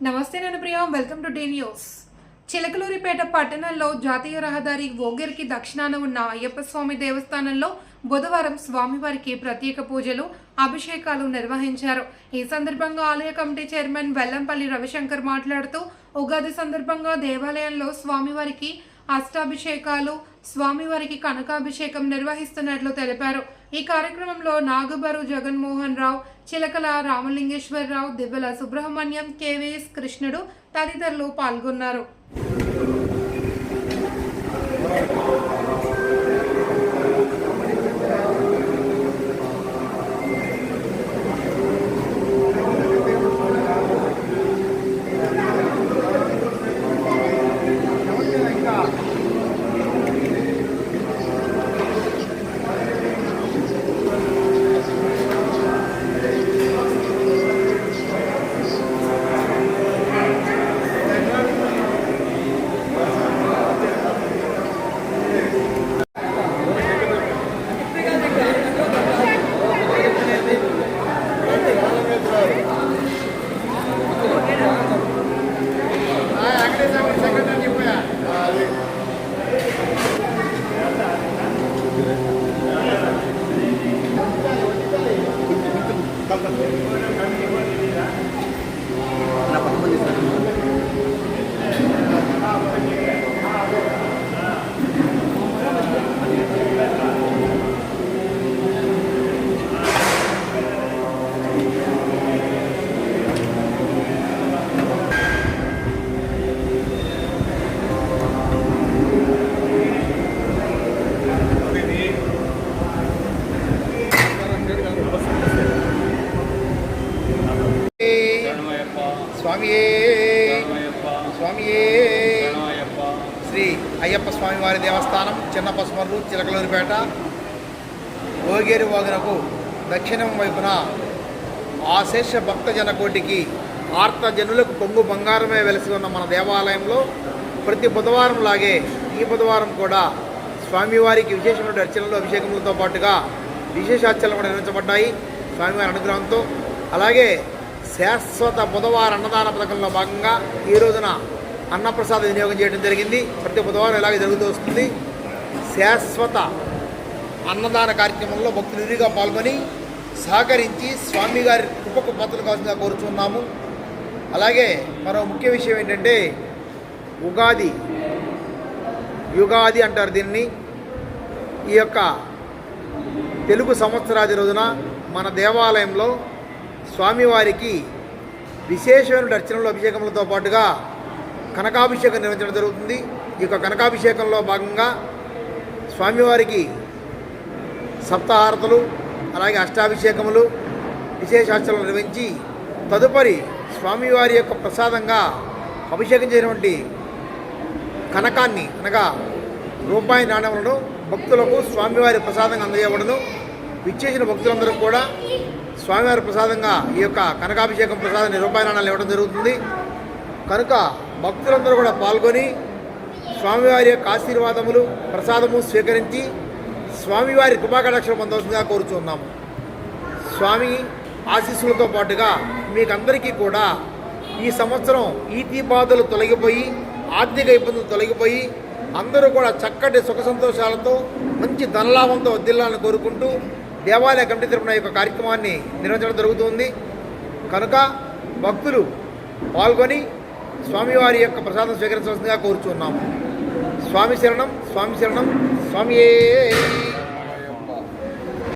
నమస్తే నేను Priya welcome to day news Chilakaluripet పట్టణంలో జాతీయ రహదారి ఓగిరికి దక్షిణాన ఉన్న అయ్యప్ప స్వామి దేవస్థానంలో బుధవారం స్వామివారికి ప్రత్యేక పూజలు అభిషేకాలు నిర్వహించారు. ఈ సందర్భంగా ఆలయ కమిటీ చైర్మన్ వెల్లంపల్లి రవిశంకర్ మాట్లాడుతూ ఉగాది సందర్భంగా దేవాలయంలో స్వామివారికి అష్టాభిషేకాలు స్వామివారికి కనకాభిషేకం నిర్వహిస్తున్నట్లు తెలిపారు. ఈ కార్యక్రమంలో నాగబరు జగన్మోహన్ రావు చిలకల రామలింగేశ్వరరావు దివ్వెల సుబ్రహ్మణ్యం కేవీఎస్ కృష్ణుడు తదితరులు పాల్గొన్నారు. స్వామియే. స్వామియే. శ్రీ అయ్యప్ప స్వామివారి దేవస్థానం చిన్న చిలకలూరిపేట భోగేరు వాగునకు దక్షిణం వైపున ఆశేష భక్తజన కోటికి ఆర్త జనులకు కొంగు బంగారమే వెలిసి ఉన్న మన దేవాలయంలో ప్రతి బుధవారం లాగే ఈ బుధవారం కూడా స్వామివారికి విశేషమైన అర్చనలు అభిషేకములతో పాటుగా విశేషార్చనలు కూడా నిర్వహించబడ్డాయి. స్వామివారి అనుగ్రహంతో. అలాగే శాశ్వత బుధవారం అన్నదాన పథకంలో భాగంగా ఈ రోజున అన్నప్రసాద వినియోగం చేయడం జరిగింది. ప్రతి బుధవారం ఇలాగే జరుగుతూ వస్తుంది. శాశ్వత అన్నదాన కార్యక్రమంలో భక్తులు పాల్గొని సహకరించి స్వామి గారి కృపకు పాత్రలు కావాల్సిందిగా కోరుచున్నాము. అలాగే మరో ముఖ్య విషయం ఏంటంటే ఉగాది యుగాది అంటారు దీన్ని. ఈ యొక్క తెలుగు సంవత్సరాది రోజున మన దేవాలయంలో స్వామివారికి విశేషమైన అర్చనలు అభిషేకములతో పాటుగా కనకాభిషేకం నిర్వహించడం జరుగుతుంది. ఈ యొక్క కనకాభిషేకంలో భాగంగా స్వామివారికి సప్తహారతలు అలాగే అష్టాభిషేకములు విశేషార్చనలు నిర్వహించి తదుపరి స్వామివారి యొక్క ప్రసాదంగా అభిషేకం చేసినటువంటి కనకాన్ని అనగా రూపాయి నాణ్యములను భక్తులకు స్వామివారి ప్రసాదంగా అందజేయబడను. విచ్చేసిన భక్తులందరూ కూడా స్వామివారి ప్రసాదంగా ఈ యొక్క కనకాభిషేకం ప్రసాదాన్ని రూపాయి నాణాలు ఇవ్వడం జరుగుతుంది. కనుక భక్తులందరూ కూడా పాల్గొని స్వామివారి యొక్క ఆశీర్వాదములు ప్రసాదము స్వీకరించి స్వామివారి కృపాకటాక్షలు పొందవలసిందిగా కోరుచున్నాము. స్వామి ఆశీస్సులతో పాటుగా మీకందరికీ కూడా ఈ సంవత్సరం ఈతి బాధలు తొలగిపోయి ఆర్థిక ఇబ్బందులు తొలగిపోయి అందరూ కూడా చక్కటి సుఖ సంతోషాలతో మంచి ధనలాభంతో వద్దిల్లాలని కోరుకుంటూ దేవాలయ కమిటీ తరపున యొక్క కార్యక్రమాన్ని నిర్వహించడం జరుగుతుంది. కనుక భక్తులు పాల్గొని స్వామివారి యొక్క ప్రసాదం స్వీకరించవలసిందిగా కోరుచున్నాము. స్వామి శరణం స్వామి శరణం స్వామియే